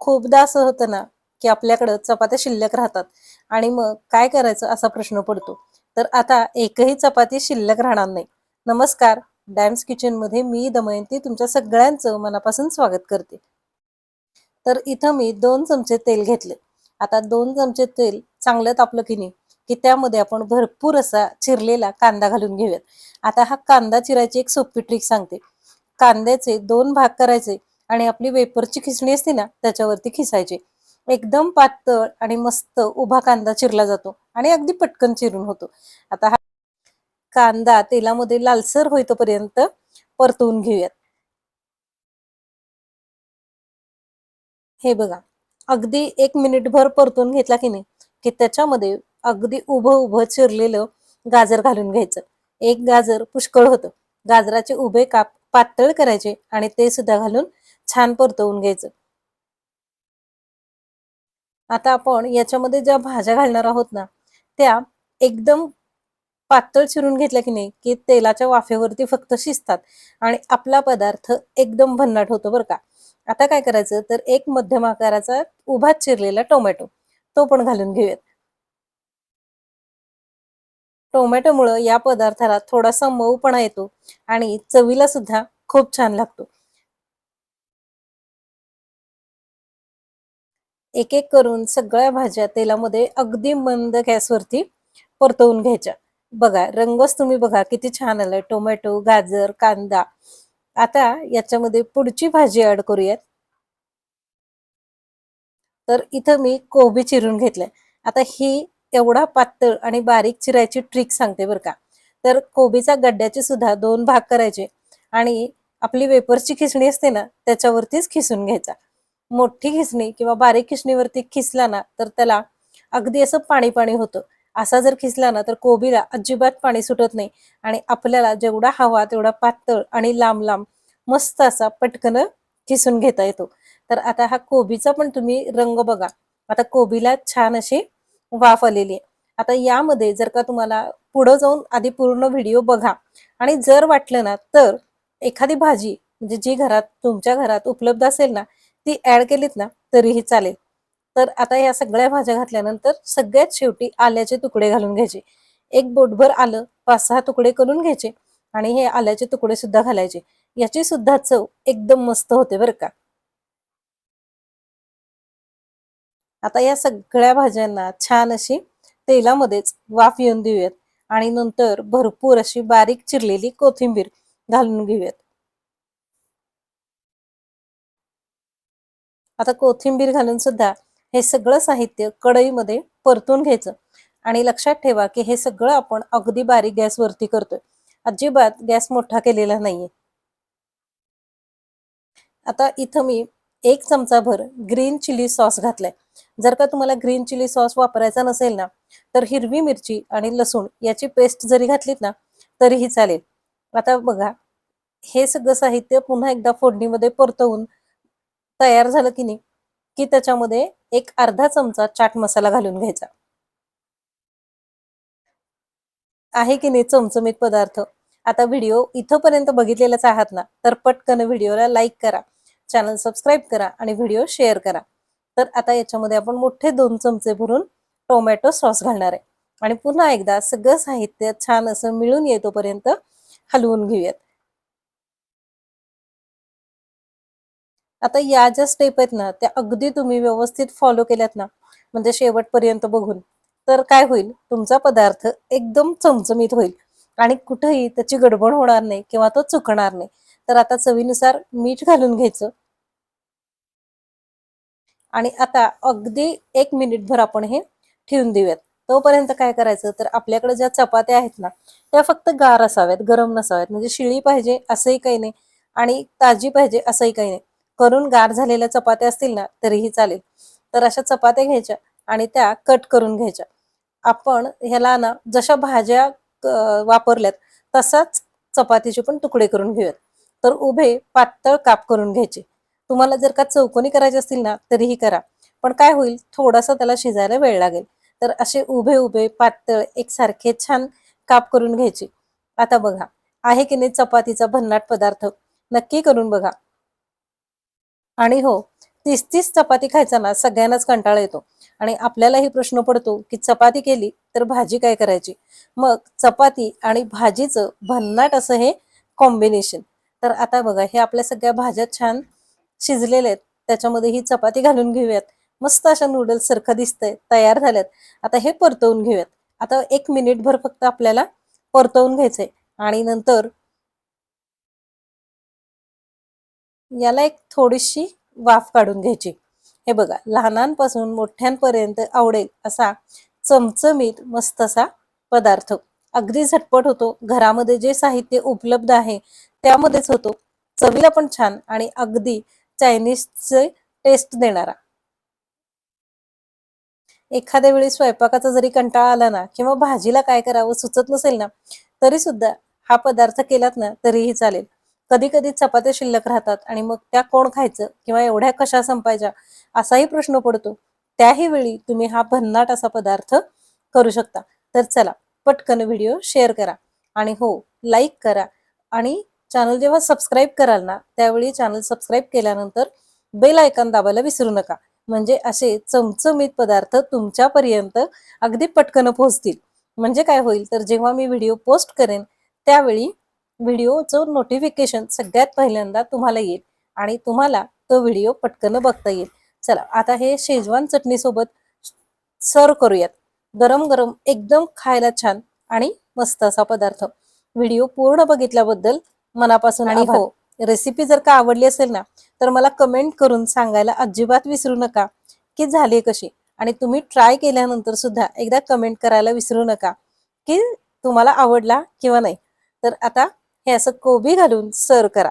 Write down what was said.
खूपदा असं होतं ना की आपल्याकडं चपात्या शिल्लक राहतात. आणि मग काय करायचं असा प्रश्न पडतो. तर आता एकही चपाती शिल्लक राहणार नाही. नमस्कार डॅम्स किचनमध्ये मी दमयंती तुमच्या सगळ्यांचं मनापासून स्वागत करते. तर इथं मी दोन चमचे तेल घेतले. आता दोन चमचे तेल चांगलं तापलं की नाही की त्यामध्ये आपण भरपूर असा चिरलेला कांदा घालून घेऊयात. आता हा कांदा चिरायची एक सोपी ट्रिक सांगते. कांद्याचे दोन भाग करायचे. आणि आपली वेपरची खिसणी असते ना त्याच्यावरती खिसायची. एकदम पातळ आणि मस्त उभा कांदा चिरला जातो आणि अगदी पटकन चिरून होतो. आता हा कांदा तेलामध्ये लालसर होईतोपर्यंत परतवून घेऊयात. हे बघा अगदी एक मिनिटभर परतून घेतला की नाही की त्याच्यामध्ये अगदी उभं उभं चिरलेलं गाजर घालून घ्यायचं. एक गाजर पुष्कळ होतं. गाजराचे उभे काप पातळ करायचे आणि ते सुद्धा घालून छान परतवून घ्यायचं. आता आपण याच्यामध्ये ज्या भाज्या घालणार आहोत ना त्या एकदम पातळ चिरून घेतल्या की नाही की तेलाच्या वाफेवरती फक्त शिजतात आणि आपला पदार्थ एकदम भन्नाट होतो बरं का. आता काय करायचं तर एक मध्यम आकाराचा उभा चिरलेला टोमॅटो तो पण घालून घेऊयात. टोमॅटोमुळं या पदार्थाला थोडासा मऊपणा येतो आणि चवीला सुद्धा खूप छान लागतो. एक एक करून सगळ्या भाज्या तेलामध्ये अगदी मंद गॅसवरती परतवून घ्यायच्या. बघा रंगच तुम्ही बघा किती छान आलाय. टोमॅटो गाजर कांदा. आता याच्यामध्ये पुढची भाजी ऍड करूयात. तर इथं मी कोबी चिरून घेतलाय. आता ही एवढा पातळ आणि बारीक चिरायची ट्रिक सांगते बरं का. तर कोबीचा गड्ड्याचे सुद्धा दोन भाग करायचे आणि आपली वेपरची खिसणी असते ना त्याच्यावरतीच खिसून घ्यायचा. मोठी खिसणी किंवा बारीक खिसणीवरती खिसला ना तर त्याला अगदी असं पाणी पाणी होतं. असा जर खिसला ना तर कोबीला अजिबात पाणी सुटत नाही. आणि आपल्याला जेवढा हवा तेवढा पातळ आणि लांब लांब मस्त असा पटकन खिसून घेता येतो. तर आता हा कोबीचा पण तुम्ही रंग बघा. आता कोबीला छान अशी वाफ आलेली आहे. आता यामध्ये जर का तुम्हाला पुढं जाऊन आधी पूर्ण व्हिडिओ बघा. आणि जर वाटलं ना तर एखादी भाजी म्हणजे जी घरात तुमच्या घरात उपलब्ध असेल ना ती ऍड केलीत ना तरीही चालेल. तर आता या सगळ्या भाज्या घातल्यानंतर सगळ्यात शेवटी आल्याचे तुकडे घालून घ्यायचे. एक बोटभर आलं पाच सहा तुकडे करून घ्यायचे आणि हे आल्याचे तुकडे सुद्धा घालायचे. याची सुद्धा चव एकदम मस्त होते बरं का. आता या सगळ्या भाज्यांना छान अशी तेलामध्येच वाफ येऊन देऊयात आणि नंतर भरपूर अशी बारीक चिरलेली कोथिंबीर घालून घेऊयात. आता कोथिंबीर घालून सुद्धा हे सगळं साहित्य कढईमध्ये परतून घ्यायचं. आणि लक्षात ठेवा की हे सगळं आपण अगदी बारीक गॅसवरती करतोय. अजिबात गॅस मोठा केलेला नाहीये. आता इथं मी एक चमचा भर ग्रीन चिली सॉस घातलाय. जर का तुम्हाला ग्रीन चिली सॉस वापरायचा नसेल ना तर हिरवी मिरची आणि लसूण याची पेस्ट जरी घातलीत ना तरीही चालेल. आता बघा हे सगळं साहित्य पुन्हा एकदा फोडणीमध्ये परतवून तयार झालं की नाही की त्याच्यामध्ये एक अर्धा चमचा चाट मसाला घालून घ्यायचा. आहे की नाही चमचमीत पदार्थ? आता व्हिडिओ इथंपर्यंत बघितलेलाच आहात ना तर पटकन व्हिडिओला लाईक करा चॅनल सबस्क्राईब करा आणि व्हिडिओ शेअर करा. तर आता याच्यामध्ये आपण मोठे दोन चमचे भरून टोमॅटो सॉस घालणार आहे. आणि पुन्हा एकदा सगळं साहित्य छान असं मिळून येतोपर्यंत हलवून घेऊयात. आता या ज्या स्टेप आहेत ना त्या अगदी तुम्ही व्यवस्थित फॉलो केल्यात ना म्हणजे शेवटपर्यंत बघून तर काय होईल? तुमचा पदार्थ एकदम चमचमीत होईल आणि कुठेही त्याची गडबड होणार नाही किंवा तो चुकणार नाही. तर आता चवीनुसार मीठ घालून घ्यायचं. आणि आता अगदी एक मिनिटभर आपण हे ठेवून देऊयात. तोपर्यंत काय करायचं? तर आपल्याकडे ज्या चपात्या आहेत ना त्या फक्त गार असाव्यात गरम नसाव्यात. म्हणजे शिळी पाहिजे असंही काही नाही आणि ताजी पाहिजे असंही काही नाही. करून गार झालेल्या चपात्या असतील ना तरीही चालेल. तर अशा चपात्या घ्यायच्या आणि त्या कट करून घ्यायच्या. आपण ह्याला ना जशा भाज्या वापरल्यात तसाच चपातीचे पण तुकडे करून घेऊयात. तर उभे पातळ काप करून घ्यायचे. तुम्हाला जर का चौकोनी करायचे असतील ना तरीही करा. पण काय होईल थोडासा त्याला शिजायला वेळ लागेल. तर असे उभे उभे पातळ एकसारखे छान काप करून घ्यायचे. आता बघा आहे की नाही चपातीचा भन्नाट पदार्थ? नक्की करून बघा. आणि हो तीस तीस चपाती खायचा ना सगळ्यांनाच कंटाळा येतो. आणि आपल्यालाही प्रश्न पडतो की चपाती केली तर भाजी काय करायची? मग चपाती आणि भाजीचं भन्नाट असं हे कॉम्बिनेशन तर आता बघा हे आपल्या सगळ्या भाज्या छान शिजलेल्या आहेत. त्याच्यामध्ये ही चपाती घालून घेऊयात. मस्त अशा नूडल्स सारखं दिसतंय तयार झाल्यात. आता हे परतवून घेऊयात. आता एक मिनिटभर फक्त आपल्याला परतवून घ्यायचंय. आणि नंतर याला एक थोडीशी वाफ काढून घ्यायची. हे बघा लहानांपासून मोठ्यांपर्यंत आवडेल असा चमचमीत मस्त असा पदार्थ. अगदी झटपट होतो. घरामध्ये जे साहित्य उपलब्ध आहे त्यामध्येच होतो. चवीला पण छान आणि अगदी चायनीजचे टेस्ट देणारा. एखाद्या वेळी स्वयंपाकाचा जरी कंटाळा आला ना किंवा भाजीला काय करावं सुचत नसेल ना तरी सुद्धा हा पदार्थ केलात ना तरीही चालेल. कधी कधी चपात्या शिल्लक राहतात आणि मग त्या कोण खायचं किंवा एवढ्या कशा संपायच्या असाही प्रश्न पडतो. त्याही वेळी तुम्ही हा भन्नाट असा पदार्थ करू शकता. तर चला पटकन व्हिडिओ शेअर करा. आणि हो लाईक करा. आणि चॅनल जेव्हा सबस्क्राईब कराल ना त्यावेळी चॅनल सबस्क्राईब केल्यानंतर बेल आयकॉन दाबायला विसरू नका. म्हणजे असे चमचमीत पदार्थ तुमच्यापर्यंत अगदी पटकन पोहोचतील. म्हणजे काय होईल तर जेव्हा मी व्हिडिओ पोस्ट करेन त्यावेळी व्हिडिओचं नोटिफिकेशन सगळ्यात पहिल्यांदा तुम्हाला येईल आणि तुम्हाला तो व्हिडिओ पटकन बघता येईल. चला आता हे शेजवान चटणीसोबत सर्व करूयात. गरम गरम एकदम खायला छान आणि मस्त असा पदार्थ. व्हिडिओ पूर्ण बघितल्याबद्दल मनापासून आणि हो रेसिपी जर का आवडली असेल ना तर मला कमेंट करून सांगायला अजिबात विसरू नका की झाली कशी? आणि तुम्ही ट्राय केल्यानंतर सुद्धा एकदा कमेंट करायला विसरू नका की तुम्हाला आवडला किंवा नाही. तर आता हे असं कोबी घालून सर्व करा.